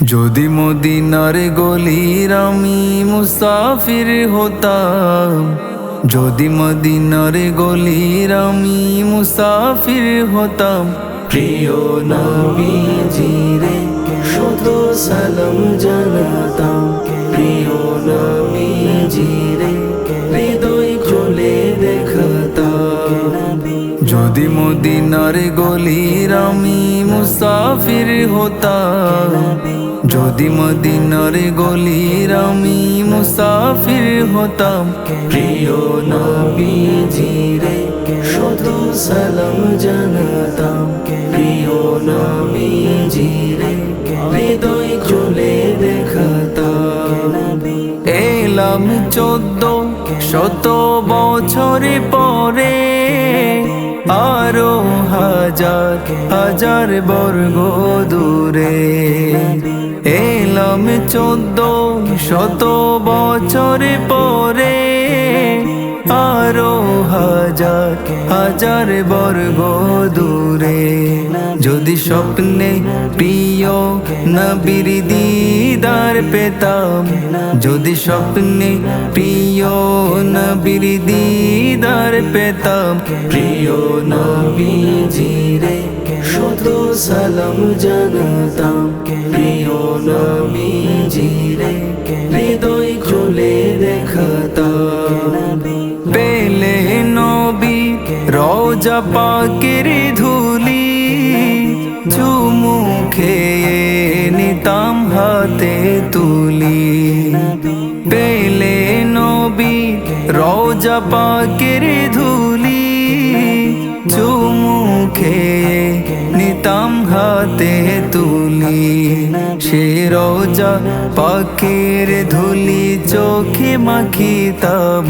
যদি মদিনার গলির আমি মুসাফির হতাম, যদি মদিনার গলির আমি মুসাফির হতাম, প্রিয় নবীজি রে শুধু সালাম জানাতাম, প্রিয় নবীজি মদিনার গলির আমি মুসাফির হতাম। যদি মদিনার গলির আমি মুসাফির হতাম। প্রিয় নবীজি রে শুধু সালাম জানাতাম। প্রিয় নবীজি রে হৃদয় খুলে দেখাতাম। এলাম চোদ্দ শত বছর পরে আরও হাজার হাজার বর্গ দূরে। এলাম চোদ্দ শত বছর পরে। আরও হাজার হাজার বর্গ দূরে। যদি স্বপ্নে প্রিয় নবীর দিদার পেতাম, যদি স্বপ্নে প্রিয় নবীর দিদার পেতাম প্রিয় নবীজি রে শুধু সালাম জানাতাম প্রিয় নবীজি রে হৃদয় খুলে দেখাতাম। পেলে নবী রোজা পাকের ধুলি চুমু খেয়ে নিতাম হাতে তুলি। রোজা পাকের ধুলি চুমু খেয়ে নিতাম হাতে তুলি। সে রোজা পাকের ধুলি চোখে মাখিতাম।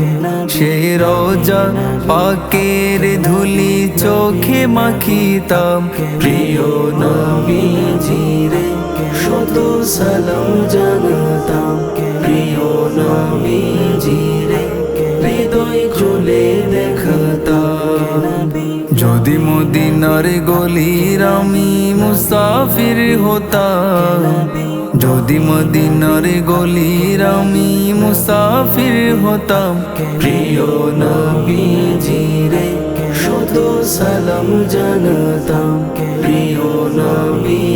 সে রোজা পাকের ধুলি চোখে মাখিতাম। প্রিয় নবীজি রে শুধু সালাম জানাতাম। প্রিয় নবীজি রে হৃদয় খুলে দেখাতাম যদি মদিনার গলির আমি মুসাফির হতাম, যদি মদিনার গলির আমি মুসাফির হতাম, প্রিয় নবীজি রে শুধু সালাম জানাতাম, প্রিয় হৃদয়